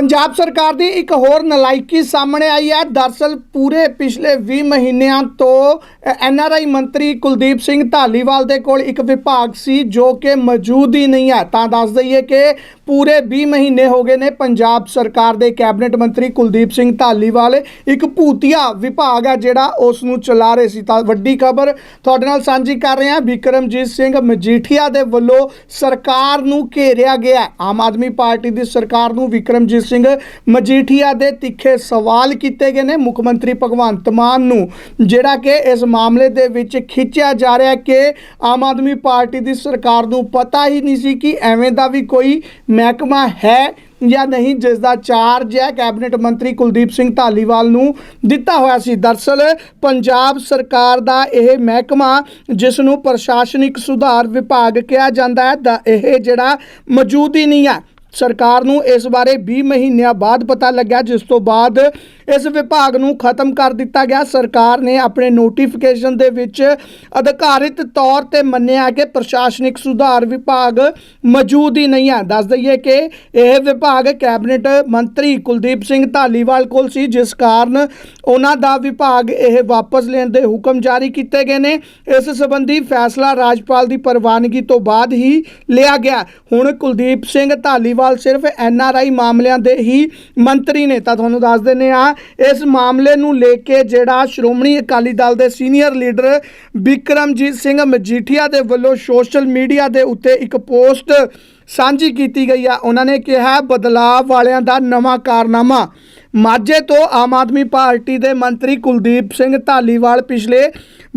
ਪੰਜਾਬ ਸਰਕਾਰ ਦੀ ਇੱਕ ਹੋਰ ਨਲਾਇਕੀ ਸਾਹਮਣੇ ਆਈ ਹੈ। ਦਰਸਲ ਪੂਰੇ ਪਿਛਲੇ 20 ਮਹੀਨਿਆਂ ਤੋਂ ਐੱਨ ਆਰ ਆਈ ਮੰਤਰੀ ਕੁਲਦੀਪ ਸਿੰਘ ਢਾਲੀਵਾਲ ਦੇ ਕੋਲ ਇੱਕ ਵਿਭਾਗ ਸੀ ਜੋ ਕਿ ਮੌਜੂਦ ਹੀ ਨਹੀਂ ਹੈ। ਤਾਂ ਦੱਸ ਦਈਏ ਕਿ ਪੂਰੇ 20 ਮਹੀਨੇ ਹੋ ਗਏ ਨੇ ਪੰਜਾਬ ਸਰਕਾਰ ਦੇ ਕੈਬਨਿਟ ਮੰਤਰੀ ਕੁਲਦੀਪ ਸਿੰਘ ਢਾਲੀਵਾਲ ਇੱਕ ਭੂਤੀਆ ਵਿਭਾਗ ਹੈ ਜਿਹੜਾ ਉਸ ਨੂੰ ਚਲਾ ਰਹੇ ਸੀ। ਤਾਂ ਵੱਡੀ ਖਬਰ ਤੁਹਾਡੇ ਨਾਲ ਸਾਂਝੀ ਕਰ ਰਹੇ ਹਾਂ। ਵਿਕਰਮਜੀਤ ਸਿੰਘ ਮਜੀਠੀਆ ਦੇ ਵੱਲੋਂ ਸਰਕਾਰ ਨੂੰ ਘੇਰਿਆ ਗਿਆ ਆਮ ਆਦਮੀ ਪਾਰਟੀ ਦੀ ਸਰਕਾਰ ਨੂੰ ਵਿਕਰਮਜੀਤ ਸਿੰਘ ਮਜੀਠੀਆ ਦੇ ਤਿੱਖੇ ਸਵਾਲ ਕੀਤੇ ਗਏ ਨੇ। ਮੁੱਖ ਮੰਤਰੀ ਭਗਵੰਤ ਮਾਨ ਨੂੰ ਜਿਹੜਾ ਕਿ ਇਸ ਮਾਮਲੇ ਦੇ ਵਿੱਚ ਖਿੱਚਿਆ ਜਾ ਰਿਹਾ ਕਿ ਆਮ ਆਦਮੀ ਪਾਰਟੀ ਦੀ ਸਰਕਾਰ ਨੂੰ ਪਤਾ ਹੀ ਨਹੀਂ ਸੀ ਕਿ ਐਵੇਂ ਦਾ ਵੀ ਕੋਈ ਮਹਿਕਮਾ ਹੈ ਜਾਂ ਨਹੀਂ, ਜਿਸ ਦਾ ਚਾਰਜ ਹੈ। ਕੈਬਨਿਟ ਮੰਤਰੀ ਕੁਲਦੀਪ ਸਿੰਘ ਢਾਲੀਵਾਲ ਨੂੰ ਦਿੱਤਾ ਹੋਇਆ ਸੀ। ਦਰਸਲ ਪੰਜਾਬ ਸਰਕਾਰ ਦਾ ਇਹ ਮਹਿਕਮਾ, ਜਿਸ ਨੂੰ ਪ੍ਰਸ਼ਾਸਨਿਕ ਸੁਧਾਰ ਵਿਭਾਗ ਕਿਹਾ ਜਾਂਦਾ ਹੈ, ਦਾ ਇਹ ਜਿਹੜਾ ਮੌਜੂਦ ਹੀ ਨਹੀਂ ਹੈ। ਸਰਕਾਰ ਨੂੰ ਇਸ ਬਾਰੇ 20 ਮਹੀਨਿਆਂ ਬਾਅਦ ਪਤਾ ਲੱਗਿਆ, ਜਿਸ ਤੋਂ ਬਾਅਦ ਇਸ ਵਿਭਾਗ ਨੂੰ ਖਤਮ ਕਰ ਦਿੱਤਾ ਗਿਆ। ਸਰਕਾਰ ਨੇ ਆਪਣੇ ਨੋਟੀਫਿਕੇਸ਼ਨ ਦੇ ਵਿੱਚ ਅਧਿਕਾਰਿਤ ਤੌਰ ਤੇ ਮੰਨਿਆ ਕਿ ਪ੍ਰਸ਼ਾਸਨਿਕ ਸੁਧਾਰ ਵਿਭਾਗ ਮੌਜੂਦ ਹੀ ਨਹੀਂ ਹੈ। ਦੱਸ ਦਈਏ ਕਿ ਇਹ ਵਿਭਾਗ ਕੈਬਨਿਟ ਮੰਤਰੀ ਕੁਲਦੀਪ ਸਿੰਘ ਧਾਲੀਵਾਲ ਕੋਲ ਸੀ, ਜਿਸ ਕਾਰਨ ਉਹਨਾਂ ਦਾ ਵਿਭਾਗ ਇਹ ਵਾਪਸ ਲੈਣ ਦੇ ਹੁਕਮ ਜਾਰੀ ਕੀਤੇ ਗਏ ਨੇ। ਇਸ ਸੰਬੰਧੀ ਫੈਸਲਾ ਰਾਜਪਾਲ ਦੀ ਪ੍ਰਵਾਨਗੀ ਤੋਂ ਬਾਅਦ ਹੀ ਲਿਆ ਗਿਆ। ਹੁਣ ਕੁਲਦੀਪ ਸਿੰਘ ਧਾਲੀਵਾਲ ਢਾਲੀਵਾਲ ਸਿਰਫ ਐਨਆਰਆਈ ਮਾਮਲਿਆਂ ਦੇ ਹੀ ਮੰਤਰੀ ਨੇ ਤਾਂ ਤੁਹਾਨੂੰ ਦੱਸ ਦਿੰਦੇ ਆ ਇਸ ਮਾਮਲੇ ਨੂੰ ਲੈ ਕੇ ਜਿਹੜਾ ਸ਼੍ਰੋਮਣੀ ਅਕਾਲੀ ਦਲ ਦੇ ਸੀਨੀਅਰ ਲੀਡਰ ਬਿਕਰਮਜੀਤ ਸਿੰਘ ਮਜੀਠੀਆ ਦੇ ਵੱਲੋਂ ਸੋਸ਼ਲ ਮੀਡੀਆ ਦੇ ਉੱਤੇ ਇੱਕ ਪੋਸਟ ਸਾਂਝੀ ਕੀਤੀ ਗਈ ਆ। ਉਹਨਾਂ ਨੇ ਕਿਹਾ ਬਦਲਾਅ ਵਾਲਿਆਂ ਦਾ ਨਵਾਂ ਕਾਰਨਾਮਾ। ਮਾਝੇ ਤੋਂ ਆਮ ਆਦਮੀ ਪਾਰਟੀ ਦੇ ਮੰਤਰੀ ਕੁਲਦੀਪ ਸਿੰਘ ਧਾਲੀਵਾਲ ਪਿਛਲੇ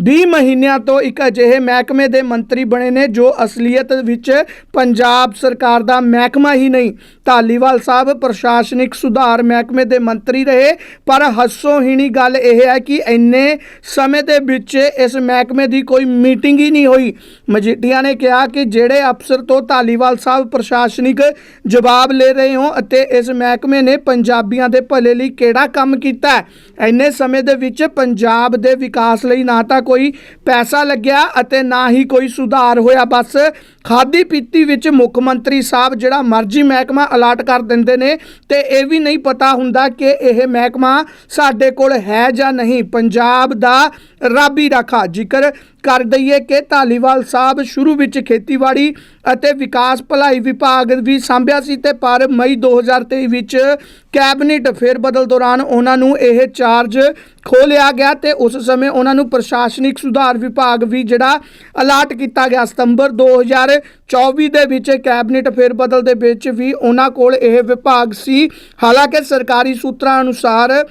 20 ਮਹੀਨਿਆਂ ਤੋਂ ਇੱਕ ਅਜਿਹੇ ਮਹਿਕਮੇ ਦੇ ਮੰਤਰੀ ਬਣੇ ਨੇ, ਜੋ ਅਸਲੀਅਤ ਵਿੱਚ ਪੰਜਾਬ ਸਰਕਾਰ ਦਾ ਮਹਿਕਮਾ ਹੀ ਨਹੀਂ। ਧਾਲੀਵਾਲ ਸਾਹਿਬ ਪ੍ਰਸ਼ਾਸਨਿਕ ਸੁਧਾਰ ਮਹਿਕਮੇ ਦੇ ਮੰਤਰੀ ਰਹੇ, ਪਰ ਹੱਸੋਹੀਣੀ ਗੱਲ ਇਹ ਹੈ ਕਿ ਇੰਨੇ ਸਮੇਂ ਦੇ ਵਿੱਚ ਇਸ ਮਹਿਕਮੇ ਦੀ ਕੋਈ ਮੀਟਿੰਗ ਹੀ ਨਹੀਂ ਹੋਈ। ਮਜੀਠੀਆ ਨੇ ਕਿਹਾ ਕਿ ਜਿਹੜੇ ਅਫਸਰ ਤੋਂ ਧਾਲੀਵਾਲ ਸਾਹਿਬ ਪ੍ਰਸ਼ਾਸਨਿਕ ਜਵਾਬ ਲੈ ਰਹੇ ਹੋ ਅਤੇ ਇਸ ਮਹਿਕਮੇ ਨੇ ਪੰਜਾਬੀਆਂ ਦੇ ਭਲੇ ਲਈ ਕਿਹੜਾ ਕੰਮ ਕੀਤਾ ਹੈ? ਇੰਨੇ ਸਮੇਂ ਦੇ ਵਿੱਚ ਪੰਜਾਬ ਦੇ ਵਿਕਾਸ ਲਈ ਨਾ ਤਾਂ ਕੋਈ ਪੈਸਾ ਲੱਗਿਆ ਅਤੇ ਨਾ ਹੀ ਕੋਈ ਸੁਧਾਰ ਹੋਇਆ। ਬਸ ਖਾਦੀ ਪੀਤੀ ਵਿੱਚ ਮੁੱਖ ਮੰਤਰੀ ਸਾਹਿਬ ਜਿਹੜਾ ਮਰਜ਼ੀ ਮਹਿਕਮਾ ਅਲਾਟ ਕਰ ਦਿੰਦੇ ਨੇ ਤੇ ਇਹ ਵੀ ਨਹੀਂ ਪਤਾ ਹੁੰਦਾ ਕਿ ਇਹ ਮਹਿਕਮਾ ਸਾਡੇ ਕੋਲ ਹੈ ਜਾਂ ਨਹੀਂ। ਪੰਜਾਬ ਦਾ ਰਾਬੀ ਰਾਖਾ ਜ਼ਿਕਰ ਕਰ ਦਈਏ ਕਿ ਧਾਲੀਵਾਲ ਸਾਹਿਬ ਸ਼ੁਰੂ ਵਿੱਚ ਖੇਤੀਬਾੜੀ ਅਤੇ ਵਿਕਾਸ ਭਲਾਈ ਵਿਭਾਗ ਵੀ ਸੰਭਿਆ ਸੀ ਤੇ ਪਰ ਮਈ 2023 ਵਿੱਚ ਕੈਬਨਿਟ ਫਿਰ ਫੇਰਬਦਲ ਦੌਰਾਨ ਉਹਨਾਂ ਨੂੰ ਇਹ ਚਾਰਜ ਖੋ ਲਿਆ ਗਿਆ ਤੇ ਉਸ ਸਮੇਂ ਉਹਨਾਂ ਨੂੰ ਪ੍ਰਸ਼ਾਸਨਿਕ ਸੁਧਾਰ ਵਿਭਾਗ ਵੀ ਜਿਹੜਾ ਅਲਾਟ ਕੀਤਾ ਗਿਆ। ਸਤੰਬਰ 2024 ਦੇ ਵਿੱਚ ਕੈਬਨਿਟ ਫੇਰਬਦਲ ਦੇ ਵਿੱਚ ਵੀ ਉਹਨਾਂ ਕੋਲ ਇਹ ਵਿਭਾਗ ਸੀ। ਹਾਲਾਂਕਿ ਸਰਕਾਰੀ ਸੂਤਰਾਂ ਅਨੁਸਾਰ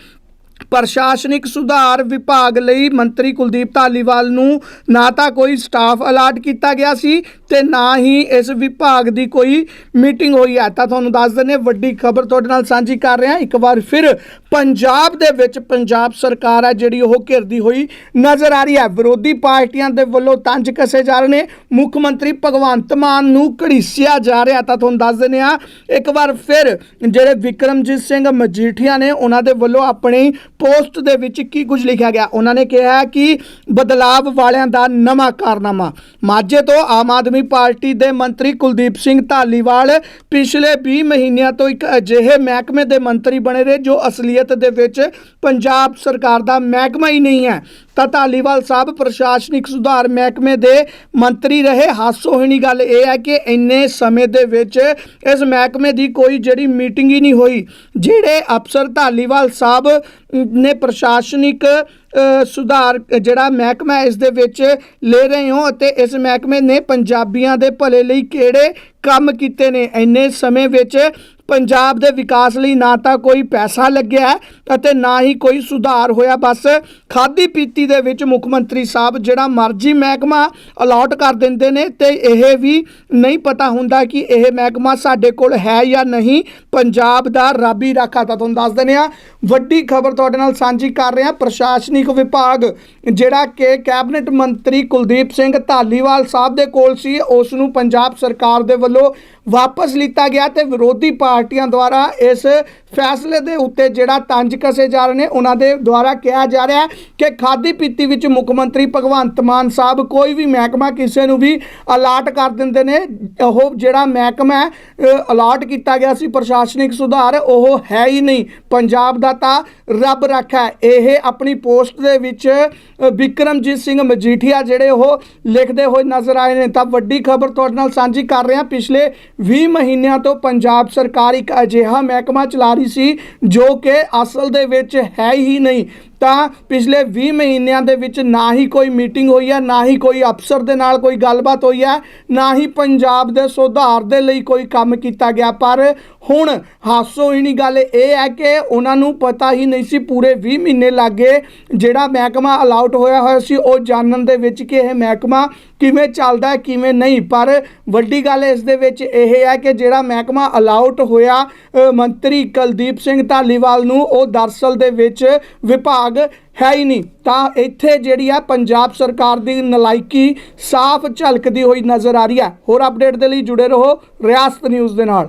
ਪ੍ਰਸ਼ਾਸਨਿਕ ਸੁਧਾਰ ਵਿਭਾਗ ਲਈ ਮੰਤਰੀ ਕੁਲਦੀਪ ਧਾਲੀਵਾਲ ਨੂੰ ਨਾ ਤਾਂ ਕੋਈ ਸਟਾਫ ਅਲਾਟ ਕੀਤਾ ਗਿਆ ਸੀ ਤੇ ਨਾ ਹੀ ਇਸ ਵਿਭਾਗ ਦੀ ਕੋਈ ਮੀਟਿੰਗ ਹੋਈ ਹੈ। ਤਾਂ ਤੁਹਾਨੂੰ ਦੱਸ ਦਿੰਦੇ ਹਾਂ, ਵੱਡੀ ਖਬਰ ਤੁਹਾਡੇ ਨਾਲ ਸਾਂਝੀ ਕਰ ਰਹੇ ਹਾਂ। ਇੱਕ ਵਾਰ ਫਿਰ ਪੰਜਾਬ ਦੇ ਵਿੱਚ ਪੰਜਾਬ ਸਰਕਾਰ ਹੈ ਜਿਹੜੀ ਉਹ ਘਿਰਦੀ ਹੋਈ ਨਜ਼ਰ ਆ ਰਹੀ ਹੈ। ਵਿਰੋਧੀ ਪਾਰਟੀਆਂ ਦੇ ਵੱਲੋਂ ਤੰਜ ਕਸੇ ਜਾ ਰਹੇ ਨੇ। ਮੁੱਖ ਮੰਤਰੀ ਭਗਵੰਤ ਮਾਨ ਨੂੰ ਘੜੀਸਿਆ ਜਾ ਰਿਹਾ। ਤਾਂ ਤੁਹਾਨੂੰ ਦੱਸ ਦਿੰਦੇ ਹਾਂ ਇੱਕ ਵਾਰ ਫਿਰ ਜਿਹੜੇ ਵਿਕਰਮਜੀਤ ਸਿੰਘ ਮਜੀਠੀਆ ਨੇ ਉਹਨਾਂ ਦੇ ਵੱਲੋਂ ਆਪਣੀ ਪੋਸਟ ਦੇ ਵਿੱਚ ਕੀ ਕੁਝ ਲਿਖਿਆ ਗਿਆ? ਉਹਨਾਂ ਨੇ ਕਿਹਾ ਕਿ ਬਦਲਾਵ ਵਾਲਿਆਂ ਦਾ ਨਵਾਂ ਕਾਰਨਾਮਾ। ਮਾਝੇ ਤੋਂ ਆਮ ਆਦਮੀ ਪਾਰਟੀ ਦੇ ਮੰਤਰੀ ਕੁਲਦੀਪ ਸਿੰਘ ਧਾਲੀਵਾਲ ਪਿਛਲੇ 20 ਮਹੀਨਿਆਂ ਤੋਂ ਇੱਕ ਅਜਿਹੇ ਮਹਿਕਮੇ ਦੇ ਮੰਤਰੀ ਬਣੇ ਰਹੇ ਜੋ ਅਸਲੀਅਤ ਦੇ ਵਿੱਚ ਪੰਜਾਬ ਸਰਕਾਰ ਦਾ ਮਹਿਕਮਾ ਹੀ ਨਹੀਂ ਹੈ। ਤਾਂ ਧਾਲੀਵਾਲ ਸਾਹਿਬ ਪ੍ਰਸ਼ਾਸਨਿਕ ਸੁਧਾਰ ਮਹਿਕਮੇ ਦੇ ਮੰਤਰੀ ਰਹੇ। ਹਾਸੋਹੀਣੀ ਗੱਲ ਇਹ ਹੈ ਕਿ ਇੰਨੇ ਸਮੇਂ ਦੇ ਵਿੱਚ ਇਸ ਮਹਿਕਮੇ ਦੀ ਕੋਈ ਜਿਹੜੀ ਮੀਟਿੰਗ ਹੀ ਨਹੀਂ ਹੋਈ, ਜਿਹੜੇ ਅਫਸਰ ਧਾਲੀਵਾਲ ਸਾਹਿਬ ਨੇ ਪ੍ਰਸ਼ਾਸਨਿਕ ਸੁਧਾਰ ਜਿਹੜਾ ਮਹਿਕਮਾ ਇਸ ਦੇ ਵਿੱਚ ਲੈ ਰਹੇ ਹੋ ਅਤੇ ਇਸ ਮਹਿਕਮੇ ਨੇ ਪੰਜਾਬੀਆਂ ਦੇ ਭਲੇ ਲਈ ਕਿਹੜੇ ਕੰਮ ਕੀਤੇ ਨੇ। ਇੰਨੇ ਸਮੇਂ ਵਿੱਚ ਪੰਜਾਬ ਦੇ ਵਿਕਾਸ ਲਈ ਨਾ ਤਾਂ ਕੋਈ ਪੈਸਾ ਲੱਗਿਆ ਅਤੇ ਨਾ ਹੀ ਕੋਈ ਸੁਧਾਰ ਹੋਇਆ। ਬਸ ਖਾਦੀ ਪੀਤੀ ਦੇ ਵਿੱਚ ਮੁੱਖ ਮੰਤਰੀ ਸਾਹਿਬ ਜਿਹੜਾ ਮਰਜ਼ੀ ਮਹਿਕਮਾ ਅਲਾਟ ਕਰ ਦਿੰਦੇ ਨੇ ਤੇ ਇਹ ਵੀ ਨਹੀਂ ਪਤਾ ਹੁੰਦਾ ਕਿ ਇਹ ਮਹਿਕਮਾ ਸਾਡੇ ਕੋਲ ਹੈ ਜਾਂ ਨਹੀਂ। ਪੰਜਾਬ ਦਾ ਰਾਬੀ ਰਾਖਾ ਤਾਂ ਤੁਹਾਨੂੰ ਦੱਸ ਦਿੰਦੇ ਆ ਵੱਡੀ ਖਬਰ ਤੁਹਾਡੇ ਨਾਲ ਸਾਂਝੀ ਕਰ ਰਹੇ ਹਾਂ ਪ੍ਰਸ਼ਾਸਨਿਕ ਵਿਭਾਗ, ਜਿਹੜਾ ਕਿ ਕੈਬਨਿਟ ਮੰਤਰੀ ਕੁਲਦੀਪ ਸਿੰਘ ਧਾਲੀਵਾਲ ਸਾਹਿਬ ਦੇ ਕੋਲ ਸੀ। ਉਸ ਨੂੰ ਪੰਜਾਬ ਸਰਕਾਰ ਦੇ ਵੱਲੋਂ হলো ਵਾਪਸ ਲਿੱਤਾ ਗਿਆ ਤੇ ਵਿਰੋਧੀ ਪਾਰਟੀਆਂ ਦੁਆਰਾ ਇਸ ਫੈਸਲੇ ਦੇ ਉੱਤੇ ਜਿਹੜਾ ਤੰਜ ਕਸੇ ਜਾ ਰਹੇ ਨੇ ਉਹਨਾਂ ਦੇ ਦੁਆਰਾ ਕਿਹਾ ਜਾ ਰਿਹਾ ਕਿ ਖਾਦੀ ਪੀਤੀ ਵਿੱਚ ਮੁੱਖ ਮੰਤਰੀ ਭਗਵੰਤ ਮਾਨ ਸਾਹਿਬ ਕੋਈ ਵੀ ਮਹਿਕਮਾ ਕਿਸੇ ਨੂੰ ਵੀ ਅਲਾਟ ਕਰ ਦਿੰਦੇ ਨੇ। ਉਹ ਜਿਹੜਾ ਮਹਿਕਮਾ ਅਲਾਟ ਕੀਤਾ ਗਿਆ ਸੀ ਪ੍ਰਸ਼ਾਸਨਿਕ ਸੁਧਾਰ ਉਹ ਹੈ ਹੀ ਨਹੀਂ। ਪੰਜਾਬ ਦਾ ਤਾਂ ਰੱਬ ਰੱਖਾ ਹੈ। ਇਹ ਆਪਣੀ ਪੋਸਟ ਦੇ ਵਿੱਚ ਅ, ਵਿਕਰਮਜੀਤ ਸਿੰਘ ਮਜੀਠੀਆ ਜਿਹੜੇ ਉਹ ਲਿਖਦੇ ਹੋਏ ਨਜ਼ਰ ਆਏ ਨੇ। ਤਾਂ ਵੱਡੀ ਖਬਰ ਤੁਹਾਡੇ ਨਾਲ ਸਾਂਝੀ ਕਰ ਰਹੇ ਹਾਂ ਪਿਛਲੇ 20 ਮਹੀਨਿਆਂ ਤੋਂ ਪੰਜਾਬ ਸਰਕਾਰ ਇੱਕ ਅਜਿਹਾ ਮਹਿਕਮਾ ਚਲਾ ਰਹੀ ਸੀ ਜੋ ਕਿ ਅਸਲ ਦੇ ਵਿੱਚ ਹੈ ਹੀ ਨਹੀਂ। ਤਾਂ ਪਿਛਲੇ 20 ਮਹੀਨਿਆਂ ਦੇ ਵਿੱਚ ਨਾ ਹੀ ਕੋਈ ਮੀਟਿੰਗ ਹੋਈ ਹੈ, ਨਾ ਹੀ ਕੋਈ ਅਫਸਰ ਦੇ ਨਾਲ ਕੋਈ ਗੱਲਬਾਤ ਹੋਈ ਹੈ, ਨਾ ਹੀ ਪੰਜਾਬ ਦੇ ਸੁਧਾਰ ਦੇ ਲਈ ਕੋਈ ਕੰਮ ਕੀਤਾ ਗਿਆ। ਪਰ ਹੁਣ ਹਾਸੋਹੀਣੀ ਗੱਲ ਇਹ ਹੈ ਕਿ ਉਹਨਾਂ ਨੂੰ ਪਤਾ ਹੀ ਨਹੀਂ ਸੀ ਪੂਰੇ 20 ਮਹੀਨੇ ਲੱਗੇ ਜਿਹੜਾ ਮਹਿਕਮਾ ਅਲਾਉਟ ਹੋਇਆ ਹੋਇਆ ਸੀ, ਉਹ ਜਾਣਨ ਦੇ ਵਿੱਚ ਕਿ ਇਹ ਮਹਿਕਮਾ ਕਿਵੇਂ ਚੱਲਦਾ ਹੈ, ਕਿਵੇਂ ਨਹੀਂ। ਪਰ ਵੱਡੀ ਗੱਲ ਇਸ ਦੇ ਵਿੱਚ ਇਹ ਹੈ ਕਿ ਜਿਹੜਾ ਮਹਿਕਮਾ ਅਲਾਉਟ ਹੋਇਆ ਮੰਤਰੀ ਕੁਲਦੀਪ ਸਿੰਘ ਧਾਲੀਵਾਲ ਨੂੰ, ਉਹ ਦਰਸਲ ਦੇ ਵਿੱਚ ਵਿਭਾਗ ਹੈ ਹੀ ਨਹੀਂ। ਤਾਂ ਇੱਥੇ ਜਿਹੜੀ ਹੈ ਪੰਜਾਬ ਸਰਕਾਰ ਦੀ ਨਲਾਇਕੀ ਸਾਫ਼ ਝਲਕਦੀ ਹੋਈ ਨਜ਼ਰ ਆ ਰਹੀ ਹੈ। ਹੋਰ ਅਪਡੇਟ ਦੇ ਲਈ ਜੁੜੇ ਰਹੋ ਰਿਆਸਤ ਨਿਊਜ਼ ਦੇ ਨਾਲ।